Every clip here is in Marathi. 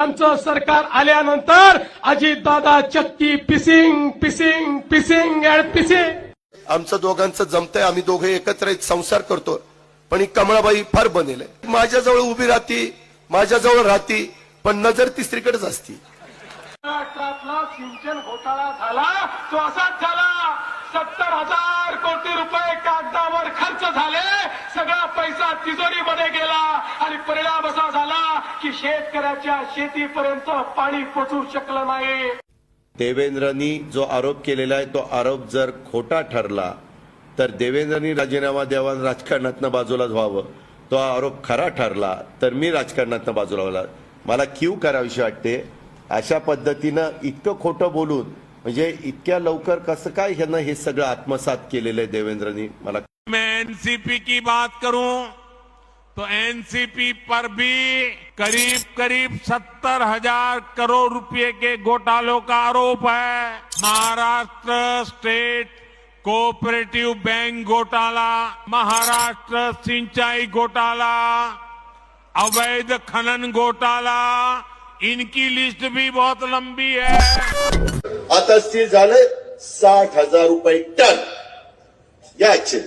आमचं सरकार आल्यानंतर अजितदादा चक्की fishing fishing fishing and fishing. आमचं दोघांचं जमतंय आम्ही दोघे एकत्र एक संसार करतो पण ही कमळाबाई फार बनेल. माझ्याजवळ उभी राहती माझ्याजवळ राहती पण नजर तिसरीकडेच असती. महाराष्ट्रातला सिंचन घोटाळा झाला तो असाच झाला. सत्तर हजार कोटी रुपये कागदावर खर्च झाले सगळा पैसा तिजोरीमध्ये गेला. की शेतकऱ्याच्या शेतीपर्यंत पाणी पोचू शकलं नाही. देवेंद्रनी जो आरोप केलेला आहे तो आरोप जर खोटा ठरला तर देवेंद्रनी राजीनामा द्यावा आणि राजकारणातनं बाजूला व्हावं. तो आरोप खरा ठरला तर मी राजकारणातनं बाजूला व्हायला मला क्यू करावीशी वाटते. अशा पद्धतीनं इतकं खोटं बोलून म्हणजे इतक्या लवकर कसं काय ह्यांना हे सगळं आत्मसात केलेलं आहे देवेंद्रनी? मला मैं एनसीपी की बात करूं तो एनसीपी पर भी करीब करीब सत्तर हज़ार करोड़ रुपए के घोटालों का आरोप है। महाराष्ट्र स्टेट कोऑपरेटिव बैंक घोटाला, महाराष्ट्र सिंचाई घोटाला, अवैध खनन घोटाला, इनकी लिस्ट भी बहुत लंबी है। आता झालं साठ हज़ार रुपये टन। याचे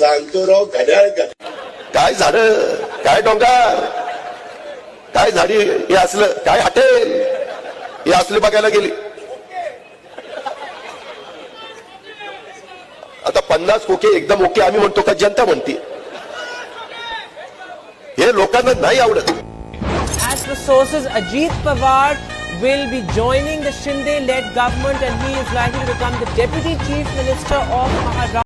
सांगतो राव घड्याळ काय झालं काय डोंगर काय झाडी हे असलं काय हटेल हे असले बघायला गेली आता पन्नास ओके एकदम ओके आम्ही म्हणतो का जनता म्हणते हे लोकांना नाही आवडत As per sources, Ajit Pawar will be joining the Shinde-led government and he is likely to become the Deputy Chief Minister of Maharashtra.